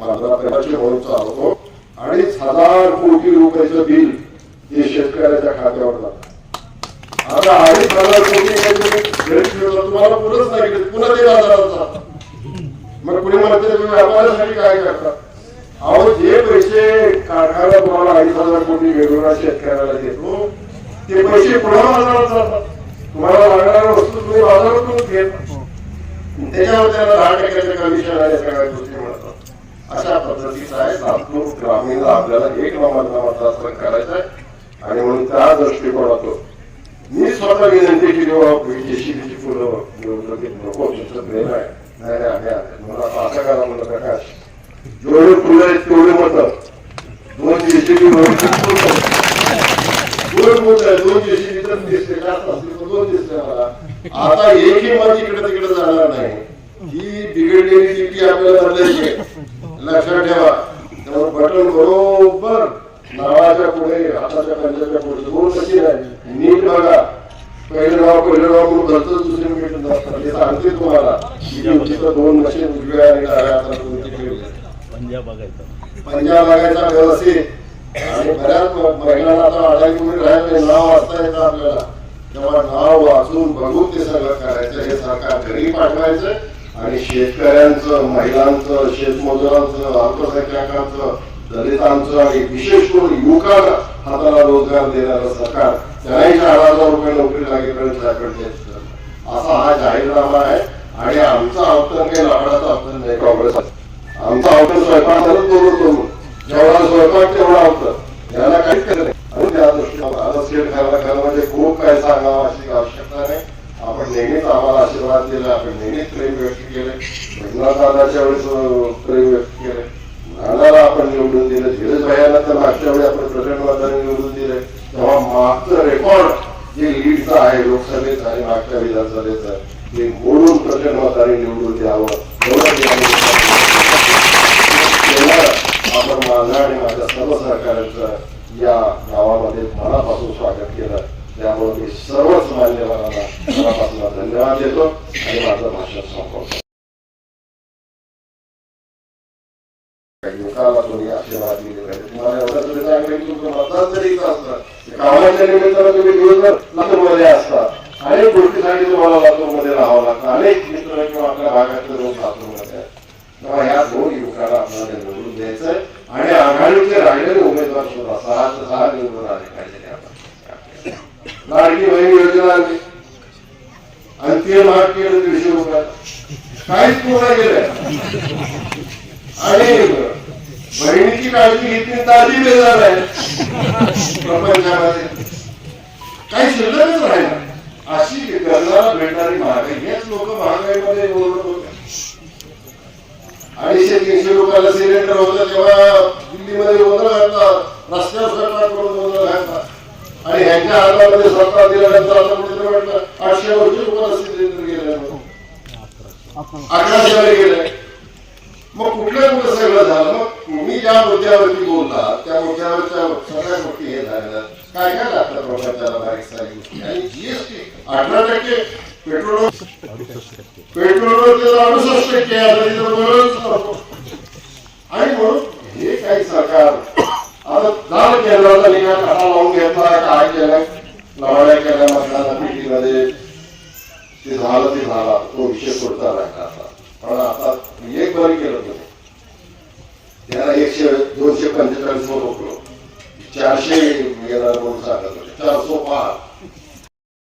माझा प्रकाश अडीच हजार कोटी रुपयाचं बिल हे शेतकऱ्याच्या खात्यावर जात. आता अडीच हजार कोटी तुम्हाला पुरंच नाही पुन्हा ते मग कुणी म्हणते तुम्ही व्यापारासाठी काय करता? अहो जे पैसे कारखाना तुम्हाला अडीच हजार कोटी वेगवेगळ्या शेतकऱ्याला देतो ते पैसे पुन्हा बाजारात जातात. तुम्हाला लागणाऱ्या वस्तू तुम्ही बाजारातून घेत. त्याच्यावर त्याला दहा टक्क्याचं कमिशन आहे सगळ्या गोष्टी. अशा पद्धतीचा आहे लातूर ग्रामीणला आपल्याला एक नंबरचा मतदारसंघ करायचा आहे. आणि म्हणून त्या दृष्टिकोनातून मी स्वतः विनंती केली बाबा जेसीबीची फुलं निवडणुकीत नको तुमचं प्रेम आहे. नाही नाही आहे, मला असं करा म्हणलं प्रकाश जेवढे फुलं आहेत तेवढे मत दोन जेसीबी दोन मत आहे दोन जेसीबी तर दिसते जास्त असतील तर दोन दिसते मला आता एकही मत इकडे तिकडे जाणार नाही. ही बिघडलेली नीती आपल्याला बदलायची आहे. लक्षात ठेवा. त्यामुळे बटन बरोबर नावाच्या पुढे हाताच्या पंजाच्या पुढे दोन कशी नाही नीट बघा. पहिलं नाव पहिलं नाव म्हणून घरचं दुसरे भेटून जातात हे सांगते तुम्हाला. तिथं दोन मशीन उजव्या आणि डाव्या पंजाब बघायचं. पंजाब लागायचा व्यवस्थित. आणि बऱ्याच महिलांना आता अडाई कोणी राहिलं नाव वाचता येतं आपल्याला. तेव्हा नाव वाचून बघून ते सगळं करायचं. हे सरकार घरी पाठवायचं. आणि शेतकऱ्यांचं महिलांचं शेतमजुरांचं अल्पसंख्याकांचं दलितांचं आणि विशेष करून युवकांना हाताला रोजगार देणारं सरकार त्यांनाही चार हजार रुपये नोकरी लागेपर्यंत त्याकडे असा हा जाहीरनामा आहे आणि आमचा अवतरण काही लाकडाचा अवतरण नाही काँग्रेस आमचा अवतरण स्वयंपाकाला बोलतो जेवढा स्वयंपाक तेवढा अवतर याला काहीच करत नाही आणि त्या दृष्टीने आता सेट करायला खरं म्हणजे खूप काय सांगावं अशी आवश्यकता नाही आपण नेहमीच आम्हाला आशीर्वाद दिला आपण प्रेम व्यक्त केले रघुनाथ वेळेस प्रेम व्यक्त नानाला आपण निवडून दिलं. धीरज भैयाला तर मागच्या वेळी आपण प्रचंड मताने निवडून दिले तेव्हा मागचं रेकॉर्ड जे लीडचं आहे लोकसभेचं आणि मागच्या ते मोडून प्रचंड मताने निवडून द्यावं. आपण माझा आणि माझ्या सर्व सहकार्यांचं या गावामध्ये मनापासून स्वागत केलं. त्यामुळे मी सर्वच मान्यवरांना मनापासून धन्यवाद देतो आणि माझं भाषण संपवतो तुम्ही आशीर्वाद दिले पाहिजे तुम्हाला एवढं तरी चांगलं की तुमचं मतदान जरी असतं कामाच्या निमित्तानं तुम्ही दिवसभर लातूरमध्ये असता अनेक गोष्टीसाठी तुम्हाला लातूरमध्ये राहावं लागतं अनेक मित्र किंवा आपल्या भागातले लोक लातूरमध्ये आहेत तेव्हा ह्या दोन युवकाला आपल्याला निवडून द्यायचंय आणि आघाडीचे राहिलेले उमेदवार सुद्धा सहा ते सहा निवडून आले पाहिजे आपण लाडकी बहीण योजना आणली आणि ते महाग केलं दीडशे रुपयात काहीच पूर्ण केलंय आणि बहिणीची काळजी घेतली तर आधी बेजार आहे प्रपंचामध्ये. काही शिल्लकच राहिला अशी गरजाला भेटणारी महागाई हेच लोक महागाईमध्ये बोलत होते. अडीचशे तीनशे रुपयाला सिलेंडर होतं तेव्हा दिल्लीमध्ये गोंधळ घातला रस्त्यावर सरकार करून आणि ह्यांच्या हातामध्ये सत्ता दिल्यानंतर आता कुठेतरी म्हटलं आठशे वर्षी रुपयाला गेले. गेलं अकराशे गेले. मग कुठल्या कुठं सगळं झालं? मग तुम्ही ज्या मुद्द्यावरती बोलला त्या मुद्द्यावरच्या सगळ्या गोष्टी हे झालेल्या काय काय लागतात प्रपंचाला बारीक सारी गोष्टी? आणि जीएसटी अठरा टक्के पेट्रोल. पेट्रोलवर अडुसष्ट टक्के आणि म्हणून हे काही सरकार आता झालं केंद्राचा निकाल कसा लावून घेतला काय केलं लवाड्या केल्या मतदान पेटीमध्ये ते झालं ते झाला तो विषय पुढचा राहिला आता पण आता एक बरं केलं तुम्ही त्याला एकशे दोनशे पंचेचाळीस वर रोखलो चारशे गेला म्हणून सांगत होते चारशे पाच